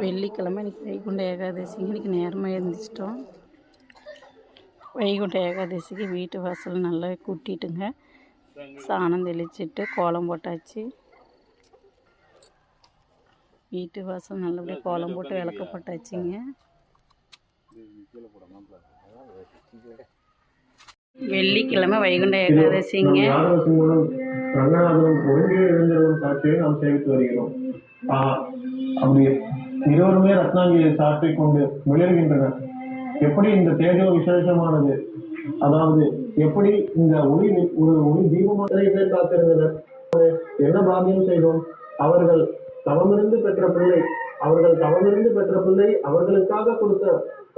வெள்ளிக்கிழமை இன்றைக்கி வைகுண்ட ஏகாதசிங்க இன்னைக்கு நேரமாக எழுந்திரிச்சிட்டோம். வைகுண்ட ஏகாதசிக்கு வீட்டு வாசல் நல்லா கூட்டிட்டுங்க. சாணம் தெளிச்சிட்டு கோலம் போட்டாச்சு. வீட்டு வாசல் நல்லபடியாக கோலம் போட்டு விளக்க போட்டாச்சுங்க வெள்ளிக்கிழமை வைகுண்ட ஏகாதசிங்க. ரங்கநாதனும் ஒருங்கே எழுந்தருளும் காட்சியை நாம் சேவித்து வருகிறோம். ஆஹ் அப்படி இருவருமே ரத்னாங்கியை சாற்றிக் கொண்டு மிளர்கின்றனர் எப்படி இந்த தேஜோ விசேஷமானது? அதாவது எப்படி இந்த ஒளி ஒரு ஒளி தீபமாக பேர் காத்திருந்தனர் என்ன பாக்கியம் செய்தோம்? அவர்கள் தவமிருந்து பெற்ற பிள்ளை அவர்கள் தவமிருந்து பெற்ற பிள்ளை அவர்களுக்காக கொடுத்த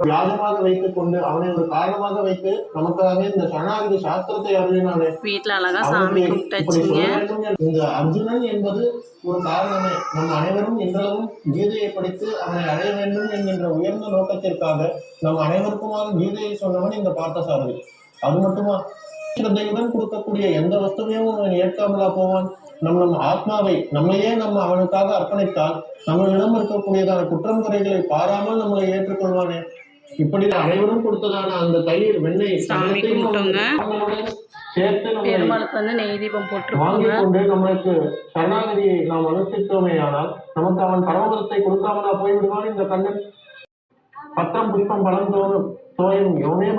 யாகமாக வைத்துக் கொண்டு அவனை ஒரு காரணமாக வைத்து நமக்காக இந்த சரணாகதி சாஸ்திரத்தை அருளினானே. வீட்டில் அழகாக சாமி இந்த அர்ஜுனன் என்பது ஒரு காரணமே. நம் அனைவரும் இன்றளவும் கீதையை படித்து அவனை அடைய வேண்டும் என்கின்ற உயர்ந்த நோக்கத்திற்காக நம் அனைவருக்குமாக கீதையை சொன்னவன் இந்த பார்த்தசாரதி. அது மட்டுமா? ஸ்ரத்தையுடன் கொடுக்கக்கூடிய எந்த வஸ்துவையும் அவன் ஏற்காமலா போவான். நம் நம் ஆத்மாவை நம்மையே நம்ம அவனுக்காக அர்ப்பணித்தால் நம்மளிடம் இருக்கக்கூடியதான குற்றம் குறைகளை பாராமல் நம்மளை ஏற்றுக்கொள்வானே. இப்படி அனைவரும் கொடுத்ததான அந்த தயிர் வெண்ணெய் சாமி கும்பிட்டோங்க. பெருமாளுக்கு வந்து நெய் தீபம் வாங்கிக் போட்டிருக்கோங்க. கொண்டு நம்மளுக்கு சரணாகதியை நாம் அனுஷ்டித்தோமேயானால் நமக்கு அவன் பரமபதத்தை கொடுக்காமலா போய்விடுவான் இந்த கண்ணன். பத்திரம் புஷ்பம் பழம் தோறும் தோயம் யோனே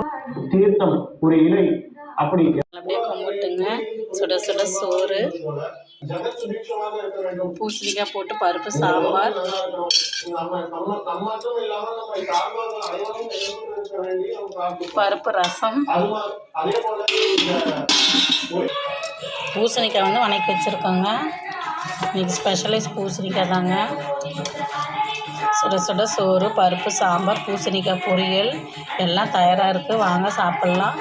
தீர்த்தம் ஒரு இலை. அப்படி அப்படியே கும்பிட்டுங்க. சுட சுட சோறு. பூசணிக்காய் போட்டு பருப்பு சாம்பார். பருப்பு ரசம். பூசணிக்காய் வந்து வணக்கி வச்சுருக்கோங்க. இன்னைக்கு ஸ்பெஷலைஸ் பூசணிக்காய் தாங்க. சுட சுட சோறு பருப்பு சாம்பார் பூசணிக்காய் பொரியல். எல்லாம் தயாராக இருக்குது வாங்க சாப்பிட்லாம்.